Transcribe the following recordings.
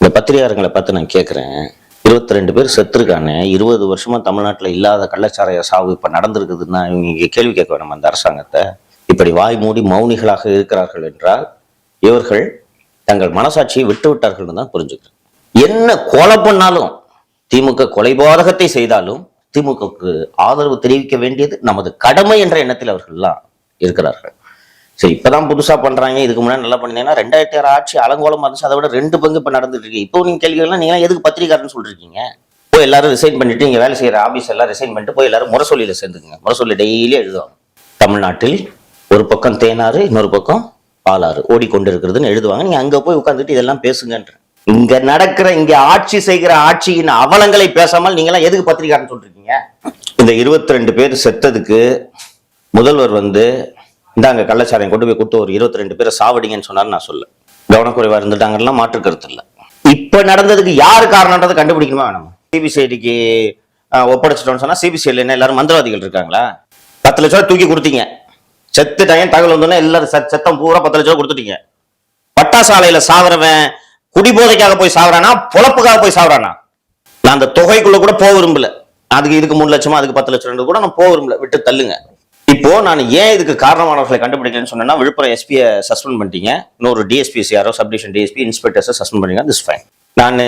இந்த பத்திரிகாரங்களை பார்த்து நான் கேட்குறேன் இருபத்தி ரெண்டு பேர் செத்துருக்கானே. இருபது வருஷமா தமிழ்நாட்டில் இல்லாத கள்ளச்சாராய சாவு இப்போ நடந்திருக்குதுன்னா இவங்க இங்கே கேள்வி கேட்க வேணும் அந்த அரசாங்கத்தை. இப்படி வாய் மூடி மௌனிகளாக இருக்கிறார்கள் என்றால் இவர்கள் தங்கள் மனசாட்சியை விட்டு விட்டார்கள்னு தான் புரிஞ்சுக்கிறேன். என்ன கொலை பண்ணாலும் திமுக கொலைபாதகத்தை செய்தாலும் திமுகவுக்கு ஆதரவு தெரிவிக்க வேண்டியது நமது கடமை என்ற எண்ணத்தில் அவர்கள்லாம் இருக்கிறார்கள். சரி இப்பதான் புதுசா பண்றாங்க. இதுக்கு முன்னாடி நல்லா பண்ணீங்கன்னா ரெண்டாயிரத்தி ஆறு ஆட்சி அலங்கோலமா இருந்துச்சு அதை விட ரெண்டு பங்கு இப்ப நடந்துட்டு இருக்கு. இப்போ நீங்க கேள்விகள்லாம் நீங்க எதுக்கு பத்திரிகாரன்னு சொல்றீங்க போய் எல்லாரும் ரிசைன் பண்ணிட்டு இங்க வேலை செய்யற ஆபீஸ் எல்லாம் ரிசைன் பண்ணிட்டு போய் எல்லாரும் முரசொலியில சேர்ந்துக்குங்க. முரசொலி டெய்லி எழுதுவாங்க. தமிழ்நாட்டில் ஒரு பக்கம் தேனாறு இன்னொரு பக்கம் பாலாறு. ஓடிக்கொண்டிருக்கிறதுன்னு எழுதுவாங்க. நீங்க அங்க போய் உட்காந்துட்டு இதெல்லாம் பேசுங்கன்ற. இங்க நடக்கிற இங்க ஆட்சி செய்கிற ஆட்சியின் அவலங்களை பேசாமல் நீங்க எல்லாம் எதுக்கு பத்திரிகாரன்னு சொல்றீங்க இந்த இருபத்தி ரெண்டு பேர் செத்ததுக்கு முதல்வர் வந்து இந்தாங்க கள்ளச்சாரையும் கொண்டு போய் கொடுத்து ஒரு இருபத்தி ரெண்டு பேரை சாவடிங்கன்னு சொன்னார் நான் சொல்ல கவனக்குறைவா இருந்துட்டாங்கலாம் மாற்று கருத்து இல்லை. இப்ப நடந்ததுக்கு யாரு காரணம்ன்றதை கண்டுபிடிக்கணுமா வேணாம்? சிபிசிஐடிக்கு ஒப்படைச்சிட்டோம்னு சொன்னா சிபிசிஐல என்ன எல்லாரும் மந்திரவாதிகள் இருக்காங்களா? பத்து லட்ச ரூபா தூக்கி கொடுத்தீங்க. செத்துட்டாங்க தகவல் வந்தோன்னே எல்லாரும் செத்தம் பூரா பத்து லட்ச ரூபா கொடுத்துட்டீங்க. பட்டாசாலையில சாவறவன் குடிபோதைக்காக போய் சாவறானா பொழப்புக்காக போய் சாவறானா? நான் அந்த தொகைக்குள்ள கூட போக விரும்பல. அதுக்கு இதுக்கு மூணு லட்சமா அதுக்கு பத்து லட்சம் கூட நான் போக விரும்பல. விட்டு தள்ளுங்க. இப்போ நான் ஏன் இதுக்கு காரணமானவர்களை கண்டுபிடிக்கலன்னு சொன்னேன்னா விழுப்புரம் எஸ்பியை சஸ்பெண்ட் பண்ணிட்டீங்க. இன்னொரு டிஎஸ்பிஸ் யாரோ சப்டிஷன் டிஎஸ்பி இன்ஸ்பெக்டர்ஸை சஸ்பெண்ட் பண்ணிங்க திஸ் ஃபைன் நான்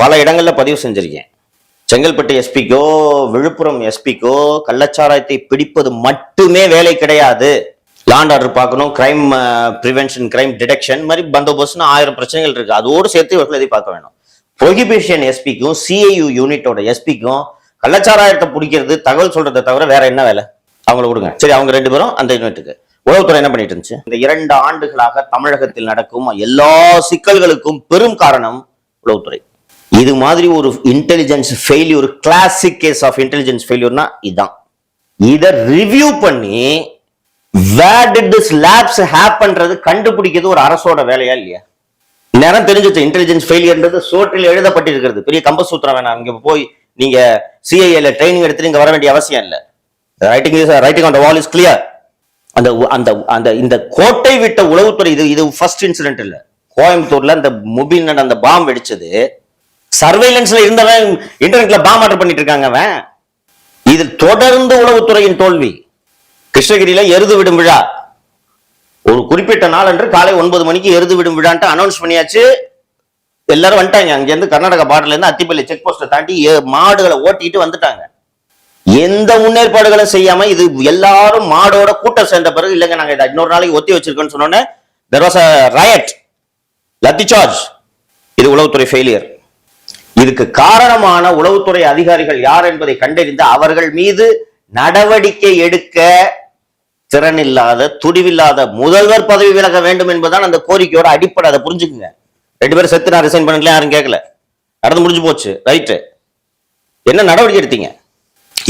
பல இடங்களில் பதிவு செஞ்சிருக்கேன். செங்கல்பட்டு எஸ்பிக்கோ விழுப்புரம் எஸ்பிக்கோ கள்ளச்சாராயத்தை பிடிப்பது மட்டுமே வேலை கிடையாது. லாண்ட் ஆர்டர் பார்க்கணும் கிரைம் ப்ரிவென்ஷன் கிரைம் டிடெக்ஷன் மாதிரி பந்தோபஸ்ட்னு ஆயிரம் பிரச்சனைகள் இருக்குது அதோடு சேர்த்து இவர்கள் இதை பார்க்க வேணும்? ப்ரொஹிபிஷன் எஸ்பிக்கும் சிஐயு யூனிட்டோட எஸ்பிக்கும் கள்ளச்சாராயத்தை பிடிக்கிறது தகவல் சொல்றதை தவிர வேற என்ன வேலை? அவங்கள விடுங்க. சரி அவங்க ரெண்டு பேரும் அந்த யூனிட்டுக்கு உளவுத்துறை என்ன பண்ணிட்டு இருந்துச்சு? இந்த இரண்டு ஆண்டுகளாக தமிழகத்தில் நடக்கும் எல்லா சிக்கல்களுக்கும் பெரும் காரணம் உளவுத்துறை. இது மாதிரி ஒரு intelligence failure classic case of intelligence ஃபெயிலியூர்னா இதுதான் இதை ரிவ்யூ பண்ணி வேர் டிட் திஸ் லேப்ஸ் ஹேப்பன்றது கண்டுபிடிக்கிறது ஒரு அரசோட வேலையா இல்லையா? நேரம் தெரிஞ்சிச்சு இன்டெலிஜென்ஸ் ஃபெயிலியர்ன்றது சோற்றில் எழுதப்பட்டிருக்கிறது. பெரிய கம்பசூத்திரம் வேணாம். இங்க போய் நீங்க சிஐஏல ட்ரைனிங் எடுத்து இங்க வர வேண்டிய அவசியம் இல்லை. Writing is writing on the wall is clear அந்த அந்த அந்த இந்த கோட்டை விட்ட உளவுத்துறை இது இது ஃபர்ஸ்ட் இன்சிடென்ட் இல்ல. கோயம்புத்தூர்ல அந்த மொபைல் அந்த பாம் வெடிச்சது. சர்வைலன்ஸ்ல இருந்தவன் இன்டர்நெட்ல பாம் ஆர்டர் பண்ணிட்டு இருக்காங்க அவன். இது தொடர்ந்து உளவுத்துறையின் தோல்வி. கிருஷ்ணகிரியில எருது விடும் விழா. ஒரு குறிப்பிட்ட நாள் அன்று காலை ஒன்பது மணிக்கு எருது விடும் விழான்ட்டு அனௌன்ஸ் பண்ணியாச்சு. எல்லாரும் வந்துட்டாங்க. அங்கேருந்து கர்நாடகா பார்டர்ல இருந்து அத்திப்பள்ளி செக் போஸ்ட்டை தாண்டி மாடுகளை ஓட்டிட்டு வந்துட்டாங்க. எந்த முன்னேற்பாடுகளும் செய்யாம இது எல்லாரும் மாடோட கூட்டம் சேர்ந்த பிறகு இல்லைங்க நாங்க இதை இன்னொரு நாளைக்கு ஒத்தி வச்சிருக்கோம்னு சொன்னோன்னே there was a riot lathi charge இது உளவுத்துறை ஃபெயிலியர் இதுக்கு காரணமான உளவுத்துறை அதிகாரிகள் யார் என்பதை கண்டறிந்து அவர்கள் மீது நடவடிக்கை எடுக்க திறனில்லாத துடிவில்லாத முதல்வர் பதவி விலக வேண்டும் என்பதுதான் அந்த கோரிக்கையோட அடிப்படை. அதை புரிஞ்சுக்குங்க. ரெண்டு பேரும் செத்து நான் ரிசைன் பண்ணல யாரும் கேட்கல. நடந்து முடிஞ்சு போச்சு. ரைட்டு என்ன நடவடிக்கை எடுத்தீங்க?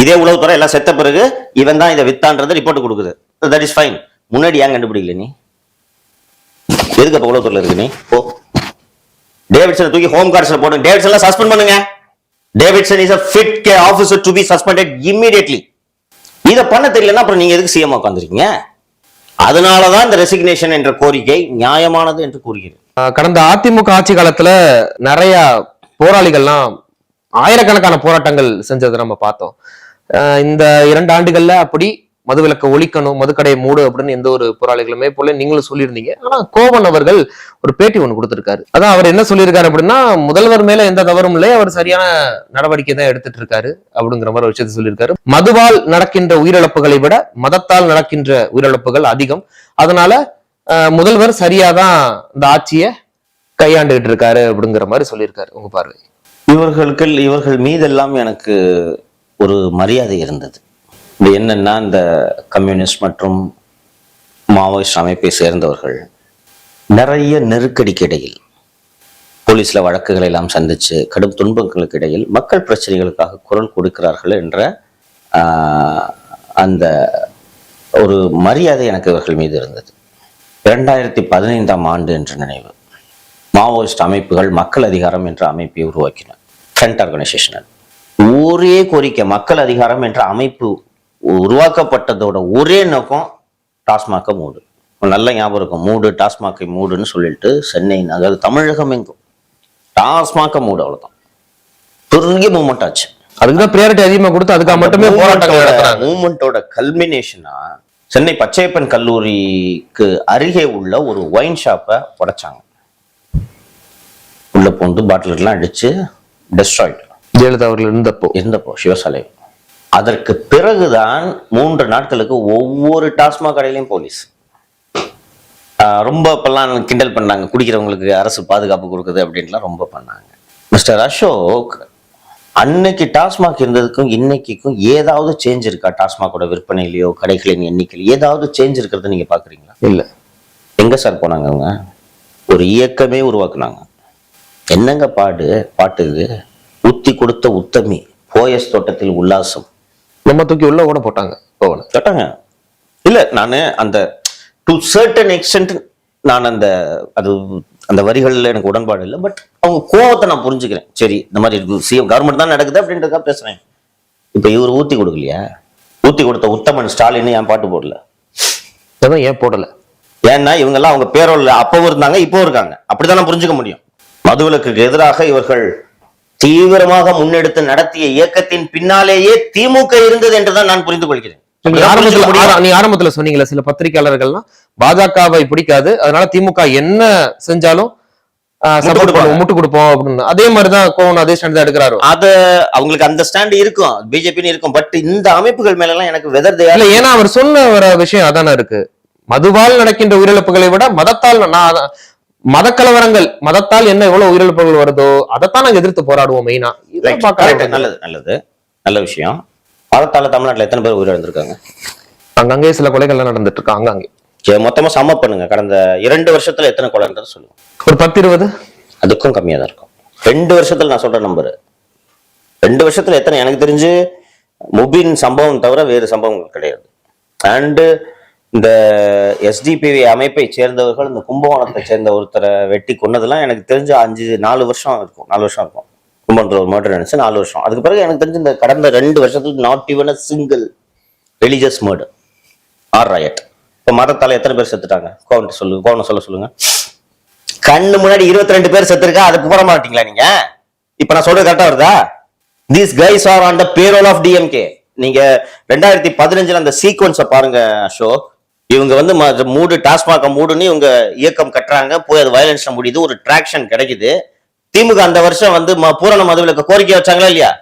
இதே உளவுத்துறை எல்லாம் செத்த பிறகு இவன் தான் இதை வித்தான்றதை ரிப்போர்ட் கொடுக்குது. தட் இஸ் ஃபைன் முன்னாடி ஏன் கண்டுபிடிக்கல நீ? எதுக்கு அப்ப உளவுத்துறையில இருக்கு நீ? போ. டேவிட்சனை தூக்கி ஹோம் கார்ட்ஸ்ல போடுங்க. டேவிட்சன் எல்லாம் சஸ்பெண்ட் பண்ணுங்க. Davidson is a fit case officer to be suspended immediately. இதை பண்ண தெரியலன்னா அப்புறம் நீங்க எதுக்கு சிஎம் உட்காந்துருக்கீங்க அதனாலதான் இந்த ரெசிக்னேஷன் என்ற கோரிக்கை நியாயமானது என்று கூறுகிறேன் கடந்த அதிமுக ஆட்சி காலத்துல நிறைய போராளிகள்லாம் ஆயிரக்கணக்கான போராட்டங்கள் செஞ்சதை நம்ம பார்த்தோம். ஆஹ் இந்த இரண்டு ஆண்டுகள்ல அப்படி மதுவிலக்க ஒழிக்கணும் மதுக்கடையை மூடு அப்படின்னு எந்த ஒரு போராளிகளுமே போல நீங்களும் சொல்லியிருந்தீங்க. ஆனா கோவன் அவர்கள் ஒரு பேட்டி ஒன்று கொடுத்திருக்காரு. அதான் அவர் என்ன சொல்லியிருக்காரு அப்படின்னா முதல்வர் மேல எந்த தவறும் இல்லை அவர் சரியான நடவடிக்கை தான் எடுத்துட்டு இருக்காரு அப்படிங்கிற மாதிரி ஒரு விஷயத்தை சொல்லியிருக்காரு. மதுவால் நடக்கின்ற உயிரிழப்புகளை விட மதத்தால் நடக்கின்ற உயிரிழப்புகள் அதிகம். அதனால முதல்வர் சரியாதான் இந்த ஆட்சியை கையாண்டுகிட்டு இருக்காரு அப்படிங்கிற மாதிரி சொல்லியிருக்காரு உங்க பார்வை. இவர்களுக்கு இவர்கள் மீதெல்லாம் எனக்கு ஒரு மரியாதை இருந்தது. இது என்னென்னா இந்த கம்யூனிஸ்ட் மற்றும் மாவோயிஸ்ட் அமைப்பை சேர்ந்தவர்கள் நிறைய நெருக்கடிக்கு இடையில் போலீஸில் வழக்குகளை எல்லாம் சந்தித்து கடும் துன்பங்களுக்கு இடையில் மக்கள் பிரச்சனைகளுக்காக குரல் கொடுக்கிறார்கள் என்ற அந்த ஒரு மரியாதை எனக்கு இவர்கள் மீது இருந்தது. இரண்டாயிரத்தி பதினைந்தாம் ஆண்டு என்று நினைவு மாவோயிஸ்ட் அமைப்புகள் மக்கள் அதிகாரம் என்ற அமைப்பை உருவாக்கின. ஃப்ரண்ட் ஆர்கனைசேஷன் ஒரே கோரிக்கை மக்கள் அதிகாரம் என்ற அமைப்பு உருவாக்கப்பட்டதோட ஒரே நோக்கம் டாஸ்மாகை மூடு. நல்ல ஞாபகம் இருக்கும். மூடு டாஸ்மாகை மூடுன்னு சொல்லிட்டு சென்னை அதாவது தமிழகம் எங்கும். டாஸ்மாக மூடு அவ்வளவுதான். பெரிய மூமெண்ட் ஆச்சு. அதுக்குதான் ப்ரியாரிட்டி அதிகமா கொடுத்து அதுக்காக மட்டுமே போராட்டங்கள் நடத்துறாங்க. மூமெண்டோட கல்மினேஷனா சென்னை பச்சையப்பன் கல்லூரிக்கு அருகே உள்ள ஒரு ஒயின் ஷாப்பை உடைச்சாங்க. உள்ள பூந்து பாட்டில் எல்லாம் அடிச்சு டெஸ்ட்ராய்டு ஜெயலலிதா அவர்கள் இருந்தப்போ. இருந்தப்போ சிவசாலை அதற்கு பிறகுதான் மூன்று நாட்களுக்கு ஒவ்வொரு டாஸ்மாக் கடையிலையும் போலீஸ். ரொம்ப இப்பெல்லாம் கிண்டல் பண்ணாங்க. குடிக்கிறவங்களுக்கு அரசு பாதுகாப்பு கொடுக்குது அப்படின்லாம் ரொம்ப பண்ணாங்க. மிஸ்டர் அசோக் அன்னைக்கு டாஸ்மாக் இருந்ததுக்கும் இன்னைக்கும் ஏதாவது சேஞ்ச் இருக்கா? டாஸ்மாகோட விற்பனையிலையோ கடைகளின் எண்ணிக்கையில் ஏதாவது சேஞ்ச் இருக்கிறத நீங்க பாக்குறீங்களா? இல்ல. எங்க சார் போனாங்க அவங்க? ஒரு இயக்கமே உருவாக்குனாங்க. என்னங்க பாடு பாட்டு இது? ஊத்தி கொடுத்த உத்தமி போயஸ் தோட்டத்தில் உல்லாசம். நம்ம தூக்கி உள்ள கூட போட்டாங்க போகல. கேட்டாங்க இல்ல நான் அந்த டு சர்டன் எக்ஸ்டென்ட் நான் அந்த அது அந்த வரிகள்ல எனக்கு உடன்பாடு இல்லை பட் அவங்க கோவத்தை நான் புரிஞ்சுக்கிறேன். சரி இந்த மாதிரி சிஎம் கவர்மெண்ட் தான் நடக்குது அப்படின்றதுக்காக பேசுறேன். இப்ப இவர் ஊத்தி கொடுக்கலையா? ஊத்தி கொடுத்த உத்தமன் ஸ்டாலின் என் பாட்டு போடல? ஏன் போடல? ஏன்னா இவங்கெல்லாம் அவங்க பேரோல்ல அப்பவும் இருந்தாங்க இப்போ இருக்காங்க. அப்படிதான் புரிஞ்சுக்க முடியும். மதுவிலக்குக்கு எதிராக இவர்கள் தீவிரமாக முன்னெடுத்து நடத்திய இயக்கத்தின் பின்னாலேயே திமுக இருந்தது என்றுதான் நான் புரிந்து கொள்கிறேன். புரிஞ்சுக்க ஆரம்பத்துல சொன்னீங்களே சில பத்திரிகையாளர்கள்லாம் பாஜகவை பிடிக்காது அதனால திமுக என்ன செஞ்சாலும் சப்போர்ட். பண்ணுவோம் முட்டு கொடுப்போம் அப்படின்னு. அதே மாதிரிதான் கோவன் அதே ஸ்டாண்ட் தான் எடுக்கிறாரு. அத அவங்களுக்கு அந்த ஸ்டாண்ட் இருக்கும். பிஜேபின்னு இருக்கும். பட் இந்த அமைப்புகள் மேல எல்லாம் எனக்கு வெதர் இல்ல ஏன்னா அவர் சொன்ன ஒரு விஷயம் அதானே இருக்கு. மதுவால் நடக்கின்ற உயிரிழப்புகளை விட மதத்தால் நான் மத கலவரங்கள் மதத்தால் என்ன எவ்வளவு உயிரிழப்புகள் வருதோ அதைத்தான் நாங்க எதிர்த்து போராடுவோம் மெயினா. நல்லது நல்லது. நல்ல விஷயம். மதத்தால தமிழ்நாட்டுல எத்தனை பேர் உயிரிழந்திருக்காங்க? அங்கங்கே சில கொலைகள்லாம் நடந்துட்டு இருக்கு அங்கங்கே. சரி, மொத்தமா சம பண்ணுங்க. கடந்த இரண்டு வருஷத்துல எத்தனை கொலைன்றது சொல்லுங்க. ஒரு பத்து இருபது அதுக்கும் கம்மியா தான் இருக்கும். ரெண்டு வருஷத்துல நான் சொல்ற நம்பர். ரெண்டு வருஷத்துல எத்தனை? எனக்கு தெரிஞ்சு முபின் சம்பவம் தவிர வேறு சம்பவங்கள் கிடையாது. அண்டு இந்த எஸ்டிபிவி அமைப்பை சேர்ந்தவர்கள் இந்த கும்பகோணத்தை சேர்ந்த ஒருத்தரை வெட்டி கொன்னதெல்லாம் எனக்கு தெரிஞ்ச அஞ்சு நாலு வருஷம் இருக்கும். நாலு வருஷம் இருக்கும். கும்பகோணத்தில் ஒரு மர்டர் நினைச்சு நாலு வருஷம். அதுக்கு பிறகு எனக்கு தெரிஞ்சு இந்த கடந்த ரெண்டு வருஷத்துக்கு not even a single religious murder or riot இப்போ மதத்தால் எத்தனை பேர் செத்துட்டாங்க? கோவன் சொல்லுங்க கோவனை சொல்ல சொல்லுங்க. கண்ணு முன்னாடி இருபத்தி ரெண்டு பேர் செத்துருக்கா? அதுக்கு போற மாட்டீங்களா நீங்க? இப்ப நான் சொல்றது கரெக்டா வருதா? These guys are on the payroll of DMK நீங்க ரெண்டாயிரத்தி பதினஞ்சுல அந்த சீக்வன்ஸை பாருங்க அசோக். இவங்க வந்து ம- மூடு டாஸ்மாக மூடுன்னு இவங்க இயக்கம் கட்டுறாங்க. போய் அது வயலன்ஸ்ல முடியுது. ஒரு டிராக்ஷன் கிடைக்குது. திமுக அந்த வருஷம் வந்து ம- பூரண மதுவிலக்கு கோரிக்கை வச்சாங்களா இல்லையா?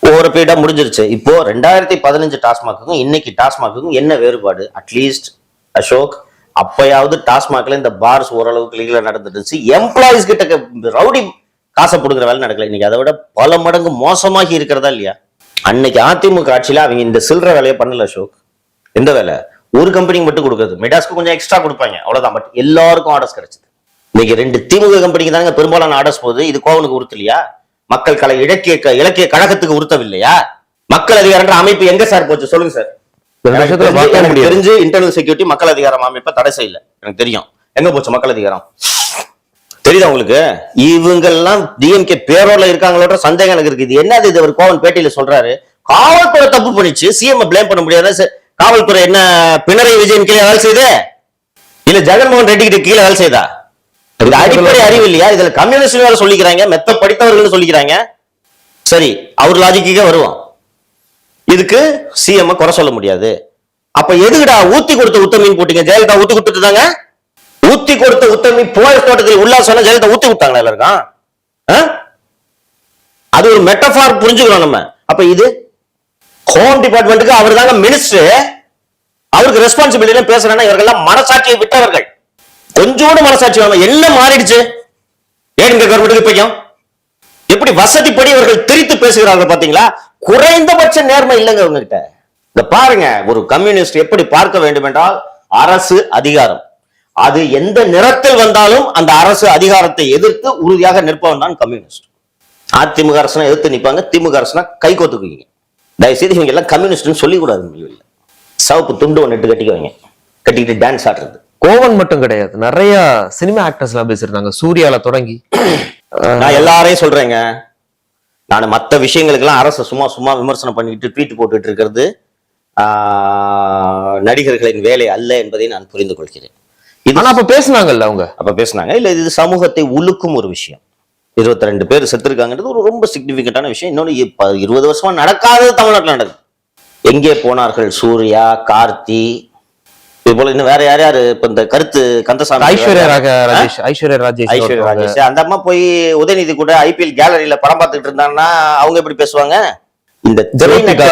ஒரு பீரியடா முடிஞ்சிருச்சு. இப்போ ரெண்டாயிரத்தி பதினஞ்சு டாஸ்மாக்குக்கும் இன்னைக்கு டாஸ்மாக்குக்கும் என்ன வேறுபாடு? அட்லீஸ்ட் அசோக் அப்பயாவது டாஸ்மாக்ல இந்த பார்ஸ் ஓரளவுக்கு லீகலா நடந்துருச்சு எம்ப்ளாயிஸ் கிட்ட ரவுடி காசை கொடுக்குற வேலை நடக்கல. இன்னைக்கு அதை விட பல மடங்கு மோசமாகி இருக்கிறதா இல்லையா? அன்னைக்கு அதிமுக ஆட்சியில அவங்க இந்த சில்லற வேலையை பண்ணல அசோக். எந்த வேலை? ஒரு கம்பெனிக்கு மட்டும் கொடுக்குறது. மெடாஸ்க்கு கொஞ்சம் எக்ஸ்ட்ரா கொடுப்பாங்க. அவ்வளவுதான். பட் எல்லாருக்கும் ஆர்டர்ஸ் கிடைச்சது. இன்னைக்கு ரெண்டு திமுக கம்பெனிக்கு தாங்க பெரும்பாலான ஆர்டர்ஸ் போகுது. இது கோவனுக்கு உறுத்தலையா? மக்கள் கலை இலக்கிய க- இலக்கிய கழகத்துக்கு உறுத்தவில்லையா? மக்கள் அதிகாரன்ற அமைப்பு எங்க சார் போச்சு? சொல்லுங்க சார். தெரிஞ்சு- இன்டர்னல் செக்யூரிட்டி மக்கள் அதிகாரம் அமைப்பை தடை செய்யல. எனக்கு தெரியும். எங்க போச்சு மக்கள் அதிகாரம்? தெரியுதா உங்களுக்கு? இவங்கெல்லாம் டிஎம்கே பேரோல இருக்காங்களோட சந்தேகம் எனக்கு இருக்கு. இது என்னது இது? அவர் கோவன் பேட்டியில சொல்றாரு. காவல்துறை தப்பு பண்ணிச்சு. சிஎம் ப்ளேம் பண்ண முடியாது காவல்துறை என்ன பினராயி விஜயன் கீழே வேலை செய்து? இல்ல ஜெகன்மோகன் ரெட்டி கிட்ட கீழே வேலை செய்தா? இது அடிப்படை அறிவு இல்லையா? இதுல கம்யூனிஸ்ட் வேற சொல்லிக்கிறாங்க மெத்த படித்தவர்கள் சொல்லிக்கிறாங்க. சரி அவர் லாஜிக்கே வருவோம் இதுக்கு சிஎம் குறை சொல்ல முடியாது. அப்ப எதுக்குடா ஊத்தி கொடுத்த உத்தமின்னு போட்டீங்க? ஜெயலலிதா ஊத்தி கொடுத்துட்டாங்க ஊத்தி கொடுத்த உத்தமி போயஸ் தோட்டத்தில் உல்லாசம் ஜெயலலிதா ஊத்தி கொடுத்தாங்களா எல்லாருக்கும்? ஆ? அது ஒரு மெட்டஃபார் புரிஞ்சுக்கிறோம் நம்ம. அப்ப இது ஹோம் டிபார்ட்மெண்ட்டுக்கு அவர் தாங்க மினிஸ்டர் அவருக்கு ரெஸ்பான்சிபிலிட்டி பேசுறேன்னா இவர்கள்லாம் மனசாட்சியை விட்டவர்கள். கொஞ்சோடு மனசாட்சி வேணும்? என்ன மாறிடுச்சு? ஏடுங்க கவர்மெண்ட்டுக்கு பையன் எப்படி வசதிப்படி இவர்கள் திரித்து பேசுகிறார்கள் பாத்தீங்களா குறைந்தபட்ச நேர்மை இல்லைங்க உங்ககிட்ட இந்த பாருங்க ஒரு கம்யூனிஸ்ட் எப்படி பார்க்க வேண்டும் என்றால் அரசு அதிகாரம். அது எந்த நிறத்தில் வந்தாலும் அந்த அரசு அதிகாரத்தை எதிர்த்து உறுதியாக நிற்பவன் தான் கம்யூனிஸ்ட் அதிமுக அரசனை எதிர்த்து நிற்பாங்க திமுக அரசனா கை கோத்துக்குவீங்க. தயவுசெய்து இவங்க எல்லாம் கம்யூனிஸ்ட்னு சொல்லிக்கூடாது வெளியில் சவப்பு துண்டு ஒன்று இட்டு கட்டிக்குவாங்க. கட்டிக்கிட்டு டான்ஸ் ஆடுறது. கோவன் மட்டும் கிடையாது. நிறைய சினிமா ஆக்டர்ஸ் எல்லாம் பேசியிருந்தாங்க. சூர்யால தொடங்கி. நான் எல்லாரையும் சொல்றேங்க. நான் மற்ற விஷயங்களுக்கெல்லாம் அரசு சும்மா சும்மா விமர்சனம் பண்ணிட்டு ட்வீட் போட்டுட்டு இருக்கிறது நடிகர்களின் வேலை அல்ல என்பதை நான் புரிந்து கொள்கிறேன் இது ஆனா அப்ப பேசுனாங்கல்ல அவங்க? அப்ப பேசுனாங்க. இல்ல இது சமூகத்தை உலுக்கும் ஒரு விஷயம். இருபத்தி ரெண்டு பேர் செத்துருக்காங்கன்றது ஒரு ரொம்ப சிக்னிஃபிகண்டான விஷயம். இன்னொன்று இப்போ இருபது வருஷமா நடக்காதது தமிழ்நாட்டில் நடக்குது. எங்கே போனார்கள்? சூர்யா கார்த்தி இது போல இன்னும் வேற யார் யாரு? இப்ப இந்த கருத்து கந்தசாமி ஐஸ்வர்யா ராஜேஷ் ஐஸ்வர்யா ராஜேஷ் ஐஸ்வர்யா. ராஜேஷ். அந்த அம்மா போய் உதயநிதி கூட ஐபிஎல் கேலரியில படம் பார்த்துட்டு இருந்தாங்கன்னா அவங்க எப்படி பேசுவாங்க? இந்த ஜோதிகா.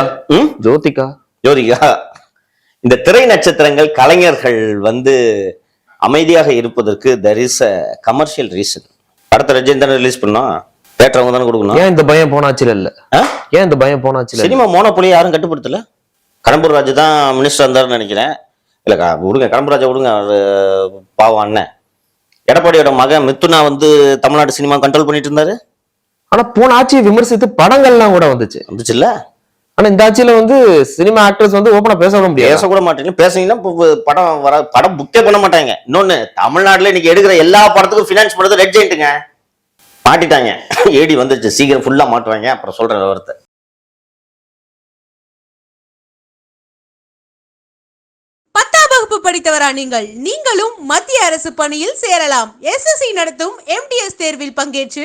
ஜோதிகா? ஜோதிகா. இந்த திரை நட்சத்திரங்கள் கலைஞர்கள் வந்து அமைதியாக இருப்பதற்கு there is a commercial reason படத்தை ரஜினிதன் ரிலீஸ் பண்ணோம் தேட்டர் அவங்க தானே கொடுக்கணும். ஏன் இந்த பயம் போனாச்சுல இல்ல? ஏன் இந்த பயம் போனாச்சுல? சினிமா மோனோபொலியை யாரும் கட்டுப்படுத்தல? கடம்பூர் ராஜு தான் மினிஸ்டர் இருந்தாருன்னு நினைக்கிறேன். இல்ல விடுங்க கடம்பூர் ராஜா விடுங்க அவரு பாவம் அண்ணன். எடப்பாடியோட மகன் மித்துனா வந்து தமிழ்நாடு சினிமா கண்ட்ரோல் பண்ணிட்டு இருந்தாரு. ஆனா போன ஆட்சியை விமர்சித்து படங்கள்லாம் கூட வந்துச்சு. வந்துச்சுல்ல? ஆனா இந்த ஆட்சியில வந்து சினிமா ஆக்டர்ஸ் வந்து ஓப்பனா பேச விட முடியாது. பேசக்கூட மாட்டீங்க. பேசுனீங்கன்னா படம் வர படம் புக்கே பண்ண மாட்டாங்க. இன்னொன்னு தமிழ்நாட்டுல இன்னைக்கு எடுக்கிற எல்லா படத்துக்கும் ஃபினான்ஸ் பண்றது ரெட் ஜெயிண்ட்டுங்க மாட்டிட்டாங்க. ஏடி வந்துருச்சு. சீக்கிரம் ஃபுல்லா மாட்டுவாங்க. அப்புறம் சொல்ற விவரத்தை பத்தாம் வகுப்பு படித்தவரா நீங்கள்? நீங்களும் மத்திய அரசு பணியில் சேரலாம். எஸ்எஸ்சி நடத்தும் எம்டிஎஸ் தேர்வில் பங்கேற்று